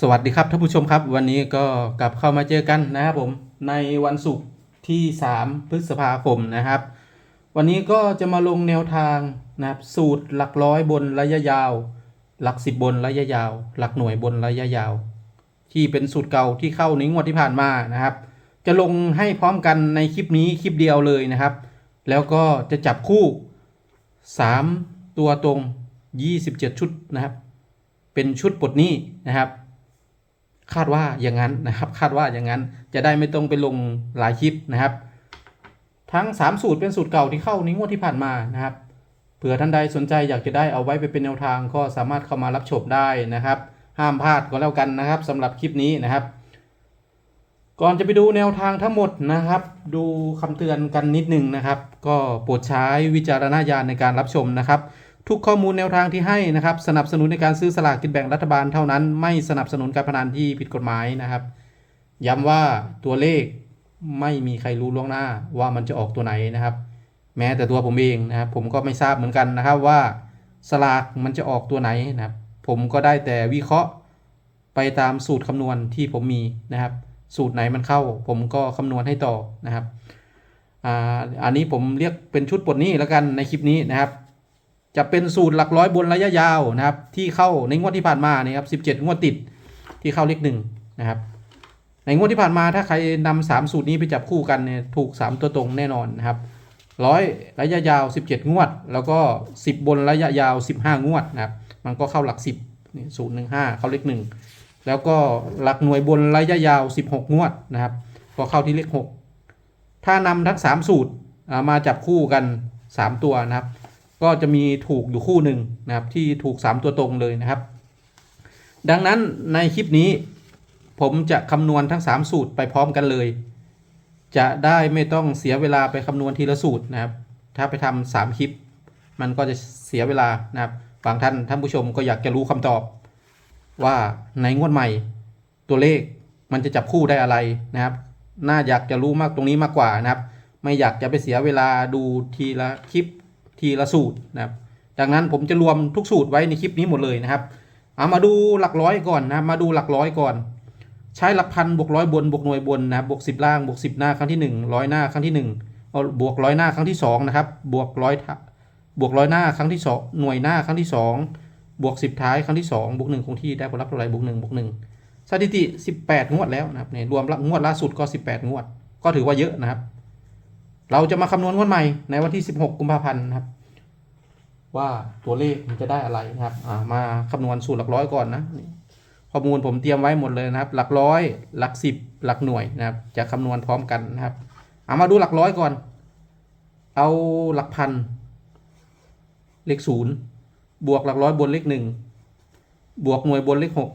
สวัสดีครับท่านผู้ชมครับ วันนี้ก็กลับเข้ามาเจอกันนะครับผมในวันศุกร์ที่ 3 พฤษภาคมนะครับ วันนี้ก็จะมาลงแนวทางนะครับสูตรหลักร้อยบนระยะยาว หลักสิบบนระยะยาว หลักหน่วยบนระยะยาว ที่เป็นสูตรเก่าที่เข้าในงวดที่ผ่านมานะครับ จะลงให้พร้อมกันในคลิปนี้คลิปเดียวเลยนะครับ แล้วก็จะจับคู่ 3 ตัวตรง 27 ชุดนะครับ เป็นชุดปลดหนี้นะครับ คาดว่าอย่างนั้นนะครับ คาดว่าอย่างนั้นจะได้ไม่ต้องไปลงหลายคลิปนะครับ ทั้ง 3 สูตรเป็นสูตรเก่าที่เข้าในงวดที่ผ่านมานะครับเผื่อท่านใดสนใจอยากจะได้เอาไว้ไปเป็นแนวทางก็สามารถเข้ามารับชมได้นะครับ ห้ามพลาดก็แล้วกันนะครับสำหรับคลิปนี้นะครับ ก่อนจะไปดูแนวทางทั้งหมดนะครับ ดูคำเตือนกันนิดหนึ่งนะครับ ก็โปรดใช้วิจารณญาณในการรับชมนะครับ ทุกข้อมูลแนวทางที่ให้นะครับ สนับสนุนในการซื้อสลากกินแบ่งรัฐบาลเท่านั้น ไม่สนับสนุนการพนันที่ผิดกฎหมายนะครับ ย้ำว่าตัวเลขไม่มีใครรู้ล่วงหน้าว่ามันจะออกตัวไหนนะครับ แม้แต่ตัวผมเองนะครับ ผมก็ไม่ทราบเหมือนกันนะครับว่าสลากมันจะออกตัวไหนนะครับ ผมก็ได้แต่วิเคราะห์ไปตามสูตรคำนวณที่ผมมีนะครับ สูตรไหนมันเข้า ผมก็คำนวณให้ต่อนะครับอ่าอันนี้ผมเรียกเป็นชุดปลดหนี้แล้วกันในคลิปนี้นะครับ จะเป็นสูตรหลักร้อยบนระยะยาวนะครับ ที่เข้าในงวดที่ผ่านมานะครับ17งวดติดที่เข้าเลขหนึ่งนะครับ ในงวดที่ผ่านมาถ้าใครนำสามสูตรนี้ไปจับคู่กันเนี่ยถูก3ตัวตรงแน่นอนนะครับร้อยระยะยาว 17 งวด แล้วก็ 10 บนระยะยาว 15 งวดนะครับมันก็เข้าหลัก 10นี่ศูนย์หนึ่งห้าเข้าเลขหนึ่งแล้วก็หลักหน่วยบนระยะยาว 16 งวดนะครับก็เข้าที่เลข 6 ถ้านำทั้ง 3 สูตรมาจับคู่กัน 3 ตัวนะครับ ก็จะมีถูกอยู่คู่หนึ่งนะครับที่ถูก 3 ตัวตรงเลยนะครับ ดังนั้นในคลิปนี้ผมจะคำนวณทั้ง 3 สูตรไปพร้อมกันเลย จะได้ไม่ต้องเสียเวลาไปคำนวณทีละสูตรนะครับ ถ้าไปทำสามคลิป มันก็จะเสียเวลานะครับบางท่านท่านผู้ชมก็อยากจะรู้คำตอบ ว่าในงวดใหม่ตัวเลขมันจะจับคู่ได้อะไรนะครับ น่าอยากจะรู้มากตรงนี้มากกว่านะครับ ไม่อยากจะไปเสียเวลาดูทีละคลิป ทีละสูตรนะครับดังนั้นผมจะรวมทุกสูตรไว้ในคลิปนี้หมดเลยนะครับเอามาดูหลักร้อยก่อนนะมาดูหลักร้อยก่อน ใช้หลักพันบวกร้อยบนบวกหน่วยบนนะครับบวกสิบล่างบวกสิบหน้าครั้งที่หนึ่งร้อยหน้าครั้งที่หนึ่งเอาบวกร้อยหน้าครั้งที่สองนะครับบวกร้อยบวกร้อยหน้าครั้งที่สองหน่วยหน้าครั้งที่สองบวกสิบท้ายครั้งที่สองบวกหนึ่งคงที่ได้ผลลัพธ์เท่าไหร่บวกหนึ่งบวกหนึ่งสถิติสิบแปดงวดแล้วนะครับเนี่ยรวมละงวดล่าสุดก็สิบแปดงวด ก็ถือว่าเยอะนะครับ เราจะมาคำนวณงวดใหม่ในวันที่สิบหกกุมภาพันธ์นะครับ ว่าตัวเลขมันจะได้อะไรนะครับมาคำนวณสูตรหลักร้อยก่อนนะข้อมูลผมเตรียมไว้หมดเลยนะครับ หลักร้อย หลักสิบหลักหน่วยนะครับ จะคำนวณพร้อมกันนะครับเอามาดูหลักร้อยก่อน เอาหลักพันเลขศูนย์บวกหลักร้อยบนเลขหนึ่งบวกหน่วยบนเลขหก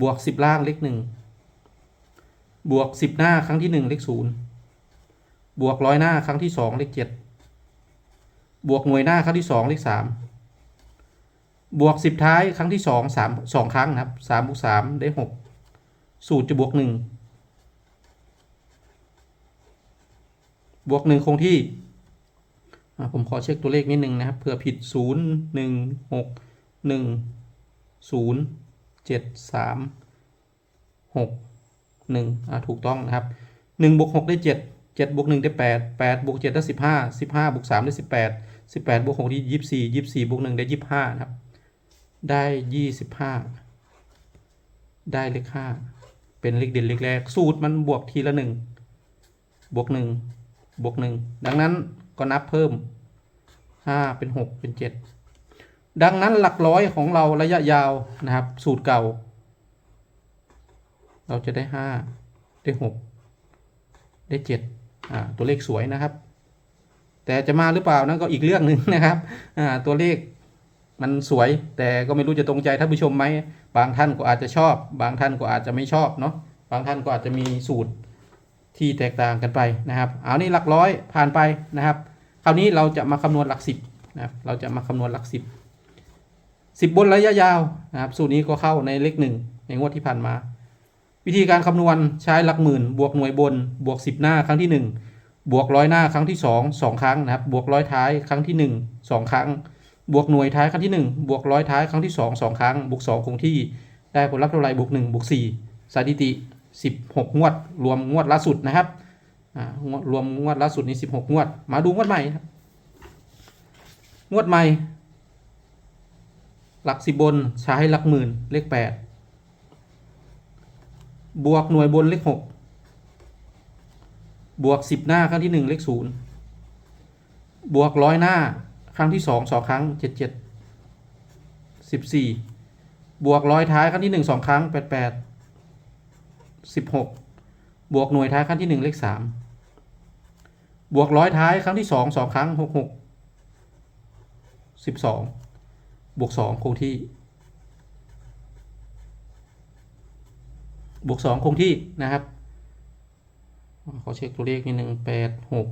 บวกสิบล่างเลขหนึ่งบวกสิบหน้าครั้งที่หนึ่งเลขศูนย์ บวกร้อยหน้าครั้งที่สองเลขเจ็ดบวกหน่วยหน้าครั้งที่สองเลขสามบวกสิบท้ายครั้งที่สองสามสองครั้งนะครับสามบวกสามได้หกสูตรจะบวกหนึ่งบวกหนึ่งคงที่ผมขอเช็คตัวเลขนิดนึงนะครับเผื่อผิดศูนย์หนึ่งหกหนึ่งศูนย์เจ็ดสามหกหนึ่งถูกต้องนะครับหนึ่งบวกหกได้เจ็ด เจ็ดบวกหนึ่งได้แปดแปดบวกเจ็ดได้สิบห้าสิบห้าบวกสามได้สิบแปดสิบแปดบวกหกได้ยี่สี่ยี่สี่บวกหนึ่งได้ยี่ห้านะครับ ได้ยี่สิบห้าได้เลขห้าเป็นเลขเด่นเลขแรก สูตรมันบวกทีละหนึ่งบวกหนึ่งบวกหนึ่งดังนั้นก็นับเพิ่มห้าเป็นหกเป็นเจ็ดดังนั้นหลักร้อยของเราระยะยาวนะครับ สูตรเก่า เราจะได้ห้าได้หกได้เจ็ด ตัวเลขสวยนะครับ แต่จะมาหรือเปล่านั่นก็อีกเรื่องหนึ่งนะครับอ่าตัวเลขมันสวย แต่ก็ไม่รู้จะตรงใจท่านผู้ชมไหมบางท่านก็อาจจะชอบ บางท่านก็อาจจะไม่ชอบเนาะบางท่านก็อาจจะมีสูตรที่แตกต่างกันไปนะครับเอานี่หลักร้อยผ่านไปนะครับ คราวนี้เราจะมาคำนวณหลักสิบนะครับเราจะมาคำนวณหลักสิบสิบบนระยะยาวนะครับ สูตรนี้ก็เข้าในเลขหนึ่งในงวดที่ผ่านมา วิธีการคำนวณใช้หลักหมื่น บวกหน่วยบน บวก 10 หน้าครั้งที่ 1 บวกร้อยหน้าครั้งที่ 2 2 ครั้งนะครับ บวกร้อยท้ายครั้งที่ 1 2 ครั้ง บวกหน่วยท้ายครั้งที่ 1 บวกร้อยท้ายครั้งที่ 2 2 ครั้ง บวก 2 คงที่ ได้ผลลัพธ์เท่าไหร่บวกหนึ่งบวกสี่สถิติสิบหกงวด รวมงวดล่าสุดนะครับอ่ารวมงวดล่าสุดนี้สิบหกงวด มาดูงวดใหม่ครับ งวดใหม่ หลักสิบบนใช้หลักหมื่นเลขแปด บวกหน่วยบนเลขหกบวกสิบหน้าครั้งที่หนึ่งเลขศูนย์บวกร้อยหน้าครั้งที่สองสองครั้งเจ็ดเจ็ดสิบสี่บวกร้อยท้ายครั้งที่หนึ่งสองครั้งแปดแปดสิบหกบวกหน่วยท้ายครั้งที่หนึ่งเลขสามบวกร้อยท้ายครั้งที่สองสองครั้งหกหกสิบสองบวกสองคงที่ บวกสองคงที่นะครับ ขอเช็คตัวเลขนิดหนึ่งแปดหก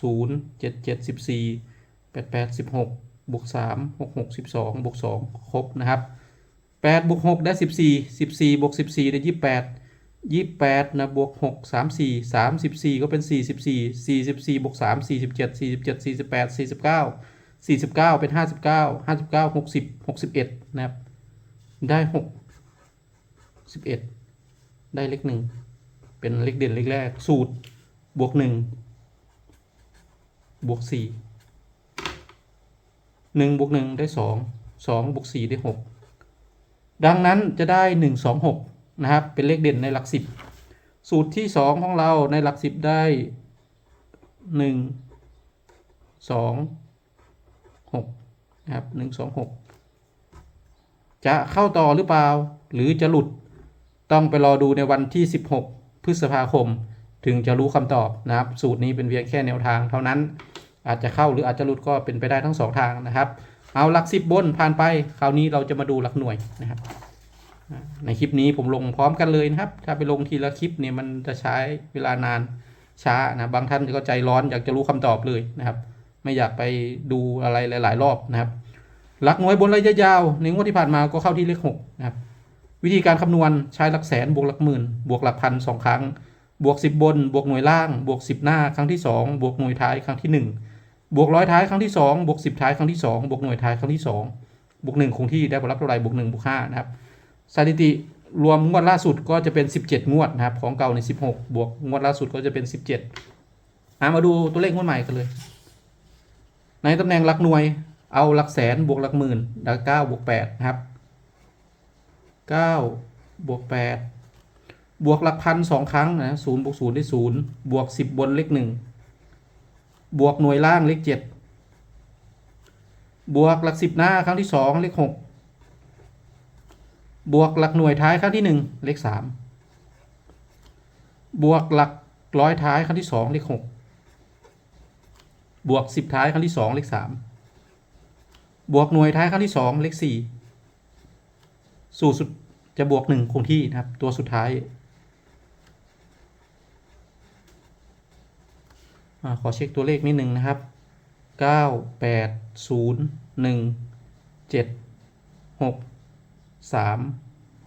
ศูนย์เจ็ดเจ็ดสิบสี่แปดแปดสิบหกบวกสามหกหกสิบสองบวกสองครบนะครับแปดบวกหกได้สิบสี่สิบสี่บวกสิบสี่ได้ยี่แปดยี่แปดนะบวกหกสามสี่สามสิบสี่ก็เป็นสี่สิบสี่สี่สิบสี่บวกสามสี่สิบเจ็ดสี่สิบเจ็ดสี่สิบแปดสี่สิบเก้าสี่สิบเก้าเป็นห้าสิบเก้าห้าสิบเก้าหกสิบหกสิบเอ็ดนะครับ ได้หกสิบเอ็ด ได้เลขหนึ่งเป็นเลขเด่นเลขแรก สูตรบวกหนึ่งบวกสี่หนึ่งบวกหนึ่งได้สองสองบวกสี่ได้หกดังนั้นจะได้หนึ่งสองหกนะครับ เป็นเลขเด่นในหลักสิบสูตรที่สองของเราในหลักสิบได้หนึ่งสองหกนะครับหนึ่งสองหกจะเข้าต่อหรือเปล่า หรือจะหลุด ต้องไปรอดูในวันที่ 16 พฤษภาคม ถึงจะรู้คำตอบนะครับ สูตรนี้เป็นเพียงแค่แนวทางเท่านั้น อาจจะเข้าหรืออาจจะหลุดก็เป็นไปได้ทั้งสองทางนะครับ เอาหลักสิบบนผ่านไป คราวนี้เราจะมาดูหลักหน่วยนะครับ ในคลิปนี้ผมลงพร้อมกันเลยนะครับ ถ้าไปลงทีละคลิปเนี่ยมันจะใช้เวลานานช้านะบางท่านก็ใจร้อนอยากจะรู้คำตอบเลยนะครับ ไม่อยากไปดูอะไรหลาย ๆ รอบนะครับหลักหน่วยบนระยะยาว ในงวดที่ผ่านมาก็เข้าที่เลขหกนะครับ วิธีการคำนวณใช้หลักแสนบวกหลักหมื่น บวกหลักพันสองครั้ง บวกสิบบน บวกหน่วยล่าง บวกสิบหน้าครั้งที่สองบวกหน่วยท้ายครั้งที่หนึ่งบวกร้อยท้ายครั้งที่สองบวกสิบท้ายครั้งที่สองบวกหน่วยท้ายครั้งที่สองบวกหนึ่งคงที่ได้ผลลัพธ์เท่าไหร่บวกหนึ่งบวกห้านะครับสถิติรวมงวดล่าสุดก็จะเป็นสิบเจ็ดงวดนะครับ ของเก่าในสิบหกบวกงวดล่าสุดก็จะเป็นสิบเจ็ดมาดูตัวเลขงวดใหม่กันเลย ในตำแหน่งหลักหน่วยเอาหลักแสนบวกหลักหมื่นหลักเก้าบวกแปดนะครับ เก้าบวกแปดบวกหลักพันสองครั้งนะศูนย์บวกศูนย์ได้ศูนย์บวกสิบบนเลขหนึ่งบวกหน่วยล่างเลขเจ็ดบวกหลักสิบหน้าครั้งที่สองเลขหกบวกหลักหน่วยท้ายครั้งที่หนึ่งเลขสามบวกหลักร้อยท้ายครั้งที่สองเลขหกบวกสิบท้ายครั้งที่สองเลขสามบวกหน่วยท้ายครั้งที่สองเลขสี่ สูตรสุดจะบวกหนึ่งคงที่นะครับ ตัวสุดท้ายอขอเช็คตัวเลขนิดหนึ่งนะครับเก้าแปดศูนย์หนึ่งเจ็ดหกสาม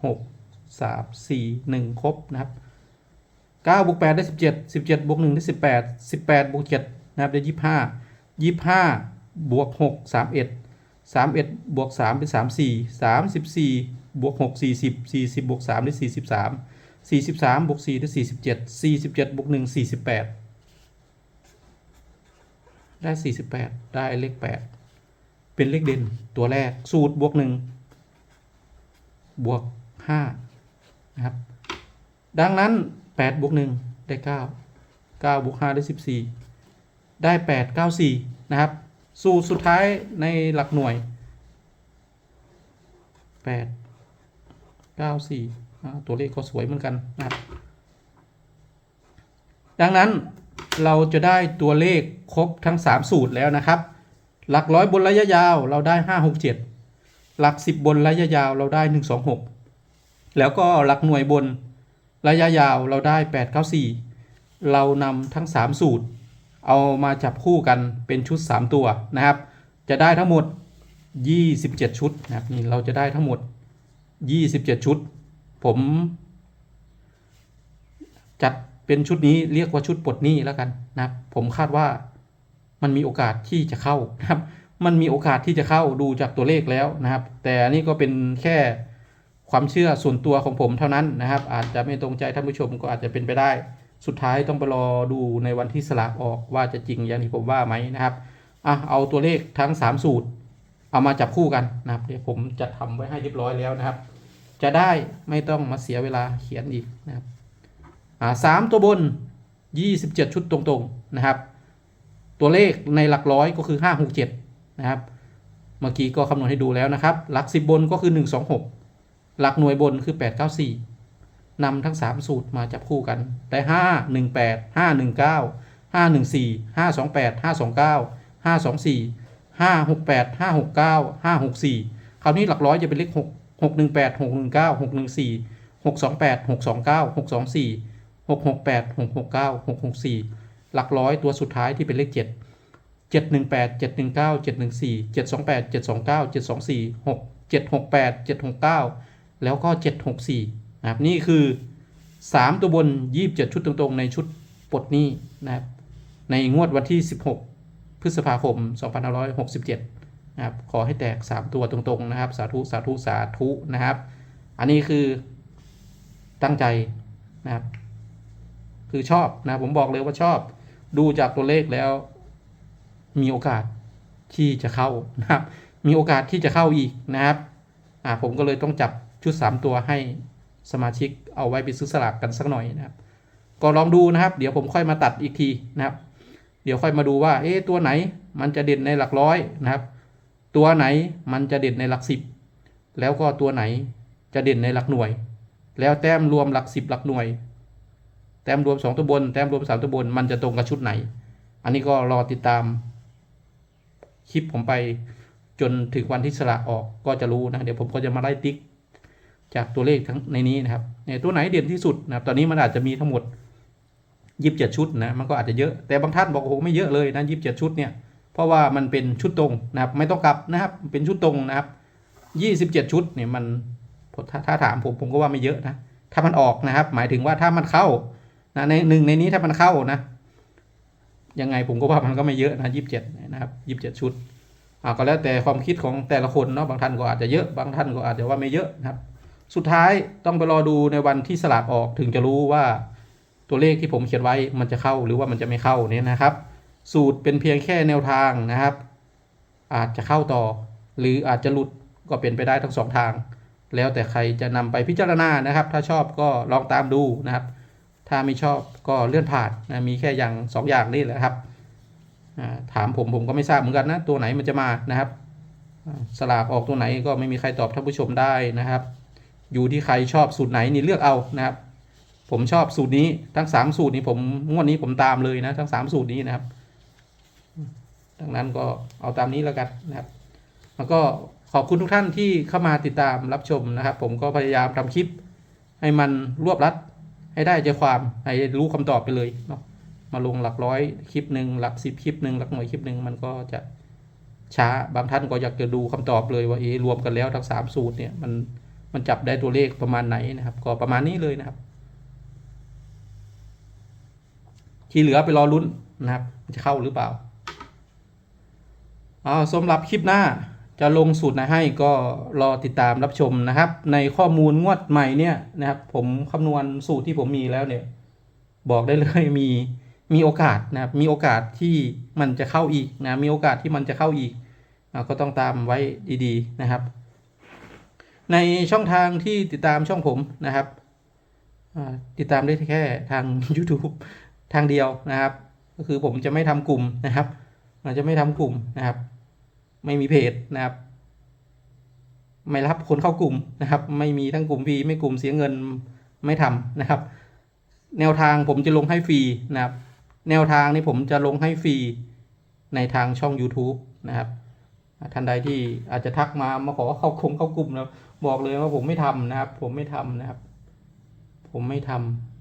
หกสามสี่หนึ่งครบนะครับเก้าบวกแปดได้สิบเจ็ดสิบเจ็ดบวกหนึ่งได้สิบแปดสิบแปดบวกเจ็ดนะครับได้ยี่ห้ายี่ห้าบวกหกสามเอ็ดสามเอ็ดบวกสามเป็นสามสี่สามสิบสี่บวกหกสี่สิบสี่สิบบวกสามได้สี่สิบสามสี่สิบสามบวกสี่ได้สี่สิบเจ็ดสี่สิบเจ็ดบวกหนึ่งสี่สิบแปดได้สี่สิบแปดได้เลขแปดเป็นเลขเด่นตัวแรกสูตรบวกหนึ่งบวกห้านะครับ ดังนั้นแปดบวกหนึ่งได้เก้าเก้าบวกห้าได้สิบสี่ได้แปดเก้าสี่นะครับ สูตรสุดท้ายในหลักหน่วยแปด เก้าสี่ตัวเลขก็สวยเหมือนกันนะดังนั้นเราจะได้ตัวเลขครบทั้ง 3 สูตรแล้วนะครับ หลักร้อยบนระยะยาวเราได้ 5 6 7 หลัก 10 บนระยะยาวเราได้ 1 2 6 แล้วก็หลักหน่วยบนระยะยาวเราได้ 8 9 4 เรานำทั้ง 3 สูตร เอามาจับคู่กันเป็นชุด 3 ตัวนะครับ จะได้ทั้งหมด 27 ชุดนะครับนี่เราจะได้ทั้งหมด 27ชุด ผม จัดเป็นชุดนี้เรียกว่าชุดปลดหนี้แล้วกันนะครับ ผมคาดว่ามันมีโอกาสที่จะเข้านะครับ มันมีโอกาสที่จะเข้าดูจากตัวเลขแล้วนะครับ แต่อันนี้ก็เป็นแค่ความเชื่อส่วนตัวของผมเท่านั้นนะครับ อาจจะไม่ตรงใจท่านผู้ชมก็อาจจะเป็นไปได้ สุดท้ายต้องไปรอดูในวันที่สลากออกว่าจะจริงอย่างที่ผมว่าไหมนะครับอะเอาตัวเลขทั้ง 3 สูตร เอามาจับคู่กันนะครับ เดี๋ยวผมจะทำไว้ให้เรียบร้อยแล้วนะครับ จะได้ไม่ต้องมาเสียเวลาเขียนอีกนะครับอ่าสามตัวบน 27 ชุดตรงๆนะครับ ตัวเลขในหลักร้อยก็คือ 5 6 7 นะครับ เมื่อกี้ก็คำนวณให้ดูแล้วนะครับ หลัก 10 บนก็คือ 1 2 6 หลักหน่วยบนคือ 8 9 4นำทั้ง 3 สูตรมาจับคู่กันได้ 5 1 8 5 1 9 5 1 4 5 2 8 5 2 9 5 2 4 5 6 8 5 6 9 5 6 4คราวนี้หลักร้อยจะเป็นเลข6 6 1 8 6 1 9 6 1 4 6 2 8 6 2 9 6 2 4 6 6 8 6 6 9 6 6 4หลักร้อยตัวสุดท้ายที่เป็นเลข7 7 1 8 7 1 9 7 1 4 7 2 8 7 2 9 7 2 4 6 7 6 8 7 6 9แล้วก็7 6 4นะครับนี่คือ3ตัวบน27ชุดตรงๆ ในชุดปลดหนี้นะครับในงวดวันที่16 พฤษภาคม 2567 นะครับ ขอให้แตก 3 ตัวตรงๆ นะครับ สาธุ สาธุ สาธุนะครับ อันนี้คือตั้งใจนะครับ คือชอบนะ ผมบอกเลยว่าชอบ ดูจากตัวเลขแล้ว มีโอกาสที่จะเข้านะครับ มีโอกาสที่จะเข้าอีกนะครับ อ่า ผมก็เลยต้องจับชุด 3 ตัวให้สมาชิกเอาไว้ไปซื้อสลากกันสักหน่อยนะครับ ก็ลองดูนะครับ เดี๋ยวผมค่อยมาตัดอีกทีนะครับ เดี๋ยวค่อยมาดูว่า เอ๊ะตัวไหนมันจะเด่นในหลักร้อยนะครับ ตัวไหนมันจะเด่นในหลักสิบแล้วก็ตัวไหนจะเด่นในหลักหน่วย แล้วแต้มรวมหลักสิบหลักหน่วย แต้มรวม2ตัวบน แต้มรวม3ตัวบน มันจะตรงกับชุดไหน อันนี้ก็รอติดตาม คลิปผมไปจนถึงวันที่สลากออกก็จะรู้นะ เดี๋ยวผมก็จะมาไล่ติ๊ก จากตัวเลขทั้งในนี้นะครับเนี่ยตัวไหนเด่นที่สุดนะครับ ตอนนี้มันอาจจะมีทั้งหมด 27ชุดนะมันก็อาจจะเยอะแต่บางท่านบอกโอ้โหไม่เยอะเลยนะ27ชุดเนี่ยเพราะว่ามันเป็นชุดตรงนะครับ ไม่ต้องกลับนะครับเป็นชุดตรงนะครับ27ชุดเนี่ยมันถ้าถ้าถามผมผมก็ว่าไม่เยอะนะถ้ามันออกนะครับ หมายถึงว่าถ้ามันเข้านะในหนึ่งในนี้ถ้ามันเข้านะยังไงผมก็ว่ามันก็ไม่เยอะนะยี่สิบเจ็ดนะครับยี่สิบเจ็ดชุดอ่าก็แล้วแต่ความคิดของแต่ละคนเนาะบางท่านก็อาจจะเยอะบางท่านก็อาจจะว่าไม่เยอะนะครับ สุดท้ายต้องไปรอดูในวันที่สลากออกถึงจะรู้ว่า ตัวเลขที่ผมเขียนไว้มันจะเข้าหรือว่ามันจะไม่เข้าเนี่ยนะครับ สูตรเป็นเพียงแค่แนวทางนะครับ อาจจะเข้าต่อ หรืออาจจะหลุดก็เป็นไปได้ทั้งสองทาง แล้วแต่ใครจะนำไปพิจารณานะครับ ถ้าชอบก็ลองตามดูนะครับ ถ้าไม่ชอบก็เลื่อนผ่านนะมีแค่อย่างสองอย่างนี่แหละครับถามผมผมก็ไม่ทราบเหมือนกันนะตัวไหนมันจะมานะครับสลากออกตัวไหนก็ไม่มีใครตอบท่านผู้ชมได้นะครับ อยู่ที่ใครชอบสูตรไหนนี่เลือกเอานะครับ ผมชอบสูตรนี้ทั้งสามสูตรนี้ผมงวดนี้ผมตามเลยนะ ทั้งสามสูตรนี้นะครับดังนั้นก็เอาตามนี้แล้วกันนะครับ แล้วก็ขอบคุณทุกท่านที่เข้ามาติดตามรับชมนะครับ ผมก็พยายามทำคลิป ให้มันรวบรัด ให้ได้ใจความให้รู้คำตอบไปเลยเนาะมาลงหลักร้อยคลิปหนึ่งหลักสิบคลิปหนึ่งหลักหน่วยคลิปหนึ่งมันก็จะช้าบางท่านก็อยากจะดูคำตอบเลยว่าเออรวมกันแล้วทั้งสามสูตรเนี่ยมันมันจับได้ตัวเลขประมาณไหนนะครับ ก็ประมาณนี้เลยนะครับ ที่เหลือไปรอลุ้นนะครับมันจะเข้าหรือเปล่าเอาสำหรับคลิปหน้าจะลงสูตรไหนให้ก็รอติดตามรับชมนะครับ ในข้อมูลงวดใหม่เนี่ยนะครับ ผมคำนวณสูตรที่ผมมีแล้วเนี่ย บอกได้เลยมีมีโอกาสนะครับ มีโอกาสที่มันจะเข้าอีกนะ มีโอกาสที่มันจะเข้าอีกอ่าก็ต้องตามไว้ดีๆนะครับ ในช่องทางที่ติดตามช่องผมนะครับ ติดตามได้แค่ทาง YouTube ทางเดียวนะครับ ก็คือผมจะไม่ทำกลุ่มนะครับเราจะไม่ทำกลุ่มนะครับ ไม่มีเพจนะครับ ไม่รับคนเข้ากลุ่มนะครับ ไม่มีทั้งกลุ่มฟรีไม่กลุ่มเสียเงินไม่ทำนะครับ แนวทางผมจะลงให้ฟรีนะครับ แนวทางนี้ผมจะลงให้ฟรีในทางช่อง YouTube นะครับท่านใดที่อาจจะทักมามาขอเข้าคงเข้ากลุ่มนะบอกเลยว่าผมไม่ทำนะครับ ผมไม่ทำนะครับ ผมไม่ทำ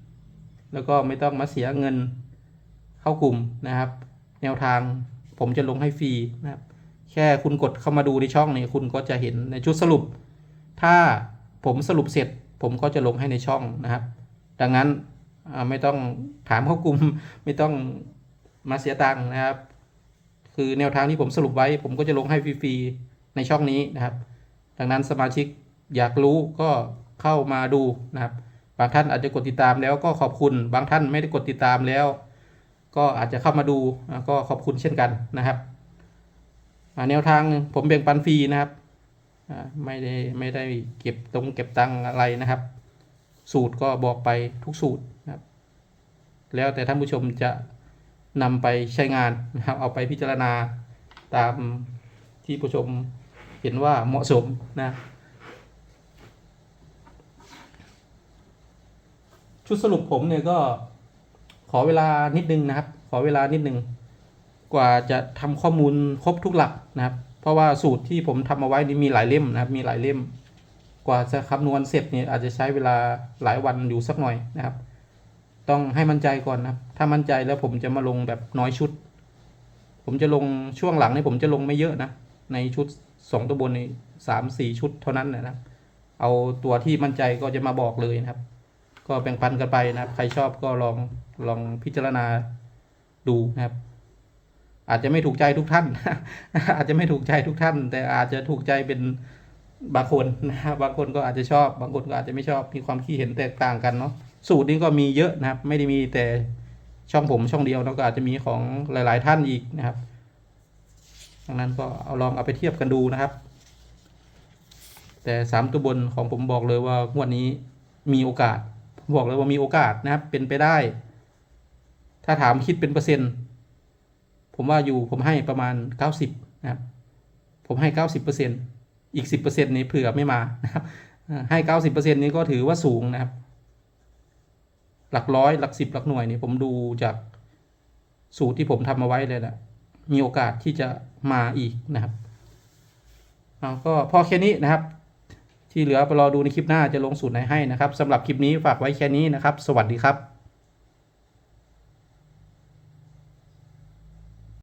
แล้วก็ไม่ต้องมาเสียเงินเข้ากลุ่มนะครับ แนวทางผมจะลงให้ฟรีนะครับ แค่คุณกดเข้ามาดูในช่องนี้คุณก็จะเห็นในชุดสรุป ถ้าผมสรุปเสร็จ ผมก็จะลงให้ในช่องนะครับ ดังนั้นไม่ต้องถามเข้ากลุ่มไม่ต้องมาเสียตังค์นะครับ คือแนวทางที่ผมสรุปไว้ ผมก็จะลงให้ฟรีๆในช่องนี้นะครับ ดังนั้นสมาชิกอยากรู้ก็เข้ามาดูนะครับ บางท่านอาจจะกดติดตามแล้วก็ขอบคุณ บางท่านไม่ได้กดติดตามแล้ว ก็อาจจะเข้ามาดูก็ขอบคุณเช่นกันนะครับแนวทางผมแบ่งปันฟรีนะครับไม่ได้ไม่ได้เก็บตรงเก็บตังอะไรนะครับ สูตรก็บอกไปทุกสูตรนะครับ แล้วแต่ท่านผู้ชมจะนำไปใช้งานนะครับ เอาไปพิจารณาตามที่ผู้ชมเห็นว่าเหมาะสมนะ ชุดสรุปผมเนี่ยก็ขอเวลานิดนึงนะครับ ขอเวลานิดนึง กว่าจะทำข้อมูลครบทุกหลักนะครับ เพราะว่าสูตรที่ผมทำเอาไว้นี่มีหลายเล่มนะครับ มีหลายเล่ม กว่าจะคำนวณเสร็จเนี่ยอาจจะใช้เวลาหลายวันอยู่สักหน่อยนะครับ ต้องให้มั่นใจก่อนนะครับ ถ้ามั่นใจแล้วผมจะมาลงแบบน้อยชุด ผมจะลงช่วงหลังนี่ผมจะลงไม่เยอะนะ ในชุดสองตัวบนนี่สามสี่ชุดเท่านั้นนะครับเอาตัวที่มั่นใจก็จะมาบอกเลยนะครับ ก็แบ่งปันกันไปนะครับ ใครชอบก็ลองลองพิจารณาดูนะครับ อาจจะไม่ถูกใจทุกท่าน อาจจะไม่ถูกใจทุกท่าน แต่อาจจะถูกใจเป็นบางคนนะครับบางคนก็อาจจะชอบ บางคนก็อาจจะไม่ชอบ มีความคิดเห็นแตกต่างกันเนาะ สูตรนี้ก็มีเยอะนะครับ ไม่ได้มีแต่ช่องผมช่องเดียวแล้วก็อาจจะมีของหลาย ๆ ท่านอีกนะครับ ดังนั้นก็เอาลองเอาไปเทียบกันดูนะครับ แต่สามตัวบนของผมบอกเลยว่างวดนี้มีโอกาส บอกเลยว่ามีโอกาสนะครับ เป็นไปได้ ถ้าถามคิดเป็นเปอร์เซ็นต์ ผมว่าอยู่ผมให้ประมาณเก้าสิบนะครับ ผมให้เก้าสิบเปอร์เซ็นอีกสิบเปอร์เซ็นต์นี้เผื่อไม่มานะครับ ให้เก้าสิบเปอร์เซ็นนี้ก็ถือว่าสูงนะครับ หลักร้อยหลักสิบหลักหน่วยนี่ผมดูจากสูตรที่ผมทำมาไว้เลยนะมีโอกาสที่จะมาอีกนะครับเอาก็พอแค่นี้นะครับ ที่เหลือไปรอดูในคลิปหน้าจะลงสูตรไหนให้นะครับสำหรับคลิปนี้ฝากไว้แค่นี้นะครับ สวัสดีครับ